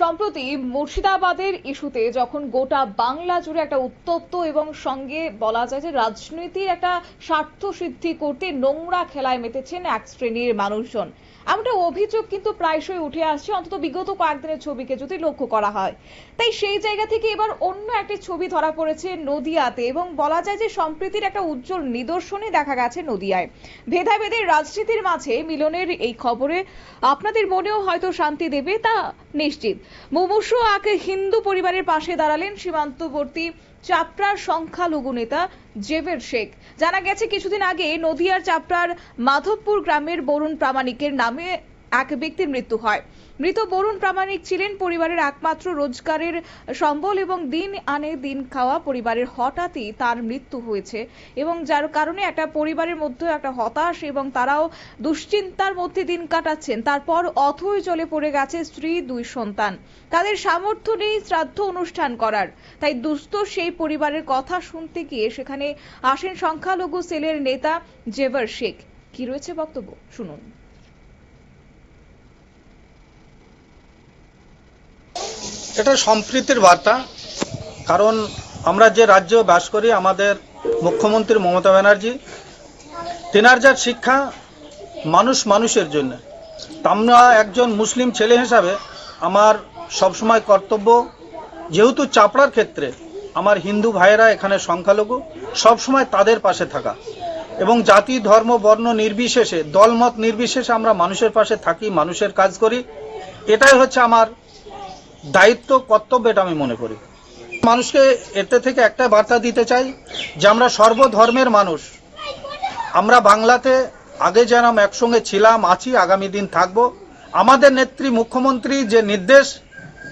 সম্প্রতি মুর্শিদাবাদের ইস্যুতে যখন গোটা বাংলা জুড়ে একটা উত্তপ্ত এবং সঙ্গে বলা যায় যে রাজনীতির একটা স্বার্থ সিদ্ধি করতে নোংরা খেলায় মেতেছেন এক শ্রেণির মানুষজন। এমনটা অভিযোগ কিন্তু প্রায়শই উঠে আসছে, অন্তত বিগত কয়েকদিনের ছবিকে যদি লক্ষ্য করা হয়। তাই সেই জায়গা থেকে এবার অন্য একটি ছবি ধরা পড়েছে নদিয়াতে এবং বলা যায় যে সম্প্রীতির একটা উজ্জ্বল নিদর্শনই দেখা গেছে নদিয়ায়। ভেদাভেদের রাজনীতির মাঝে মিলনের এই খবরে আপনাদের মনেও হয়তো শান্তি দেবে তা নিশ্চিত। মুমূর্ষু আকে হিন্দু পরিবারের পাশে দাঁড়ালেন সীমান্তবর্তী চাপড়ার সংখ্যালঘু নেতা জেভের শেখ। জানা গেছে, কিছুদিন আগে নদিয়ার চাপড়ার মাধবপুর গ্রামের বরুণ প্রামাণিকের নামে এক ব্যক্তির মৃত্যু হয়। মৃত বরুণ প্রামাণিক ছিলেন পরিবারের একমাত্র রোজগারের সম্বল এবং দিন আনে দিন খাওয়া পরিবারের হঠাৎই তার মৃত্যু হয়েছে এবং যার কারণে একটা পরিবারের মধ্যে একটা হতাশ এবং তারাও দুশ্চিন্তার মধ্যে দিন কাটাচ্ছেন। তারপর অথই জলে পড়ে গেছে স্ত্রী, দুই সন্তান। তাদের সামর্থ্য নেই শ্রাদ্ধ অনুষ্ঠান করার। তাই দুস্থ সেই পরিবারের কথা শুনতে গিয়ে সেখানে আসেন সংখ্যালঘু সেলের নেতা জেভার শেখ। কি রয়েছে বক্তব্য? শুনুন। এটা সম্প্রীতির বার্তা। কারণ আমরা যে রাজ্য বাস করি, আমাদের মুখ্যমন্ত্রী মমতা ব্যানার্জি, তেনার যার শিক্ষা, মানুষ মানুষের জন্য। আমরা একজন মুসলিম ছেলে হিসাবে আমার সবসময় কর্তব্য, যেহেতু চাপড়ার ক্ষেত্রে আমার হিন্দু ভাইয়েরা এখানে সংখ্যালঘু, সবসময় তাদের পাশে থাকা। এবং জাতি, ধর্ম, বর্ণ নির্বিশেষে, দলমত নির্বিশেষে আমরা মানুষের পাশে থাকি, মানুষের কাজ করি। এটাই হচ্ছে আমার দায়িত্ব, কর্তব্য এটা আমি মনে করি। মানুষকে এতে থেকে একটা বার্তা দিতে চাই যে আমরা সর্বধর্মের মানুষ। আমরা বাংলাতে আগে যেরকম একসঙ্গে ছিলাম, আছি, আগামী দিন থাকব। আমাদের নেত্রী মুখ্যমন্ত্রী যে নির্দেশ,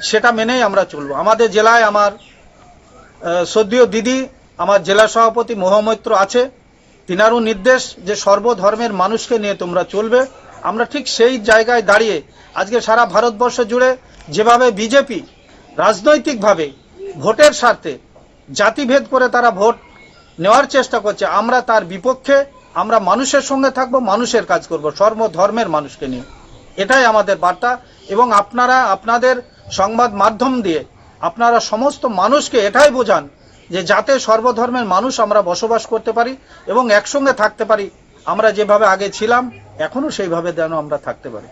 সেটা মেনেই আমরা চলবো। আমাদের জেলায় আমার সদ্যীয় দিদি, আমার জেলা সভাপতি মহামৈত্র আছে। তিনারও নির্দেশ যে সর্বধর্মের মানুষকে নিয়ে তোমরা চলবে। আমরা ঠিক সেই জায়গায় দাঁড়িয়ে আজকে সারা ভারতবর্ষ জুড়ে যেভাবে বিজেপি রাজনৈতিকভাবে ভোটের স্বার্থে জাতিভেদ করে তারা ভোট নেওয়ার চেষ্টা করছে, আমরা তার বিপক্ষে, আমরা মানুষের সঙ্গে থাকব, মানুষের কাজ করব সর্বধর্মের মানুষকে নিয়ে। এটাই আমাদের বার্তা এবং আপনারা, আপনাদের সংবাদ মাধ্যম দিয়ে আপনারা সমস্ত মানুষকে এটাই বোঝান যে যাতে সর্বধর্মের মানুষ আমরা বসবাস করতে পারি এবং একসঙ্গে থাকতে পারি। আমরা যেভাবে আগে ছিলাম, এখনও সেইভাবে যেন আমরা থাকতে পারি।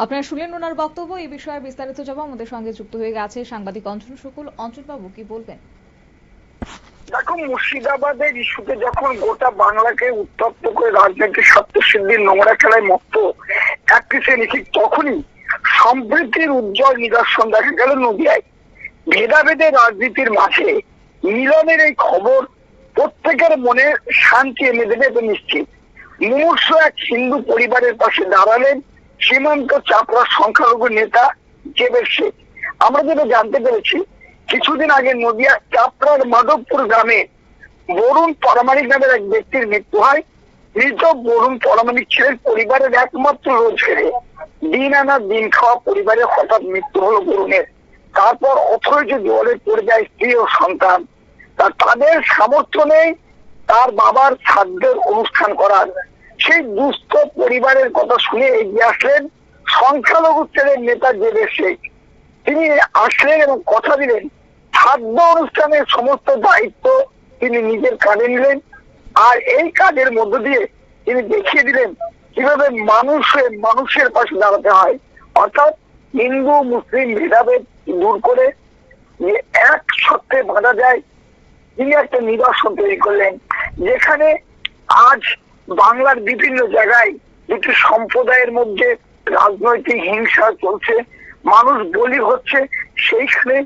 আপনারা শুনলেন ওনার বক্তব্য। এই বিষয়ে বিস্তারিত জবাব আমাদের সঙ্গে যুক্ত হয়ে গেছে সাংবাদিক অঞ্চল শুকুল অঞ্চলবাবু, কি বলবেন? দেখো মুর্শিদাবাদের ইস্যুতে যখন গোটা বাংলাকে উত্তপ্ত করে রাজনৈতিক সত্য সিদ্ধির নোংরা খেলায় মত্ত একটি শ্রেণি ঠিক তখনই সম্প্রীতির উজ্জ্বল নিদর্শন দেখা গেল নদিয়ায়। ভেদাভেদে রাজনীতির মাঝে মিলনের এই খবর প্রত্যেকের মনে শান্তি এনে দেবে এটা নিশ্চিত। মুমূর্ষ এক হিন্দু পরিবারের পাশে দাঁড়ালেন সীমান্ত চাপড়ার সংখ্যালঘু নেতা জেবের শেখ আমরা যেটা জানতে পেরেছি, কিছুদিন আগে নদিয়া চাপড়ার মাধবপুর গ্রামে বরুণ পরামানিক নামের এক ব্যক্তির মৃত্যু হয়। মৃত বরুণ পরামানিক ছিলেন পরিবারের একমাত্র রোজগারে দিন আনা দিন খাওয়া পরিবারের হঠাৎ মৃত্যু হলো বরুণের। তারপর অথৈজ জলে পড়ে যায় স্ত্রী ও সন্তান। তাদের সামর্থ্য নেই, তার বাবার শ্রাদ্ধের অনুষ্ঠান করার। সেই দুস্থ পরিবারের কথা শুনে এগিয়ে আসলেন সংখ্যালঘু ছেলের নেতা জেবের শেখ। তিনি আসলেন এবং কথা দিলেন। খাদ্য অনুষ্ঠানের সমস্ত দায়িত্ব তিনি নিজের কাঁধে নিলেন আর এই কাজের মধ্য দিয়ে তিনি দেখিয়ে দিলেন কীভাবে মানুষের মানুষের পাশে দাঁড়াতে হয়। অর্থাৎ হিন্দু, মুসলিম ভেদাভেদ দূর করে এক সত্যে বাঁধা যায় তিনি একটা নিদর্শন তৈরি করলেন। যেখানে আজ বাংলার বিভিন্ন জায়গায় দুটি সম্প্রদায়ের মধ্যে রাজনৈতিক হিংসা চলছে। মানুষ বলি হচ্ছে সেইখানে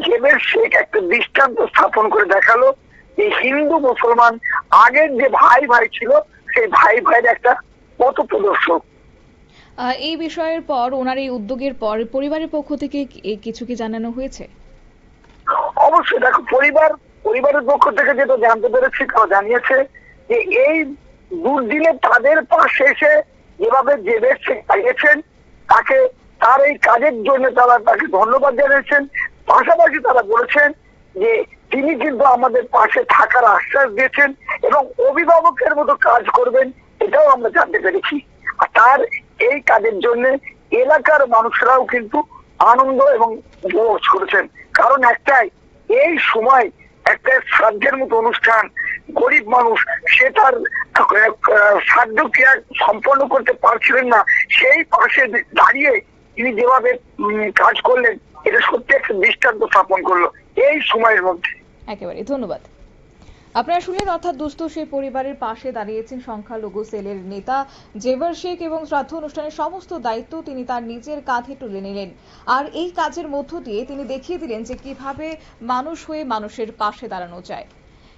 জেবের শেখ একটা দৃষ্টান্ত স্থাপন করে দেখাল এই হিন্দু মুসলমান আগের যে ভাই ভাই ছিল সেই ভাই ভাইয়ের একটা পথ প্রদর্শক এই বিষয়ের পর ওনার এই উদ্যোগের পর পরিবারের পক্ষ থেকে কিছু কি জানানো হয়েছে? অবশ্যই দেখো পরিবার পরিবারের পক্ষ থেকে যেটা জানতে পেরেছি তারা জানিয়েছে যে এই দুর্দিনে তাদের পাশে এসে যেভাবে জেবের শেখ পাইয়েছেন, তাকে তার এই কাজের জন্য তারা তাকে ধন্যবাদ জানিয়েছেন। পাশাপাশি তারা বলেছেন যে তিনি কিন্তু আমাদের পাশে থাকার আশ্বাস দিয়েছেন এবং অভিভাবকের মতো কাজ করবেন, এটাও আমরা জানতে পেরেছি। আর তার এই কাজের জন্য এলাকার মানুষরাও কিন্তু আনন্দ এবং উপভোগ করেছেন। কারণ একটাই, এই সময় একটা শ্রাদ্ধের মতো অনুষ্ঠান গরিব মানুষ সে তার আহ, ক্রিয়া সম্পন্ন করতে পারছিলেন না। সেই পাশে দাঁড়িয়ে তিনি যেভাবে কাজ করলেন এটা সত্যি একটা দৃষ্টান্ত স্থাপন করল এই সময়ের মধ্যে। একেবারে ধন্যবাদ। আপনারা শুনলেন অর্থাৎ দুস্থ সেই পরিবারের পাশে দাঁড়িয়েছেন সংখ্যালঘু সেলের নেতা জেভার শেখ এবং শ্রাদ্ধ অনুষ্ঠানের সমস্ত দায়িত্ব তিনি তার নিজের কাঁধে তুলে নিলেন। আর এই কাজের মধ্য দিয়ে তিনি দেখিয়ে দিলেন যে কীভাবে মানুষ হয়ে মানুষের পাশে দাঁড়ানো যায়।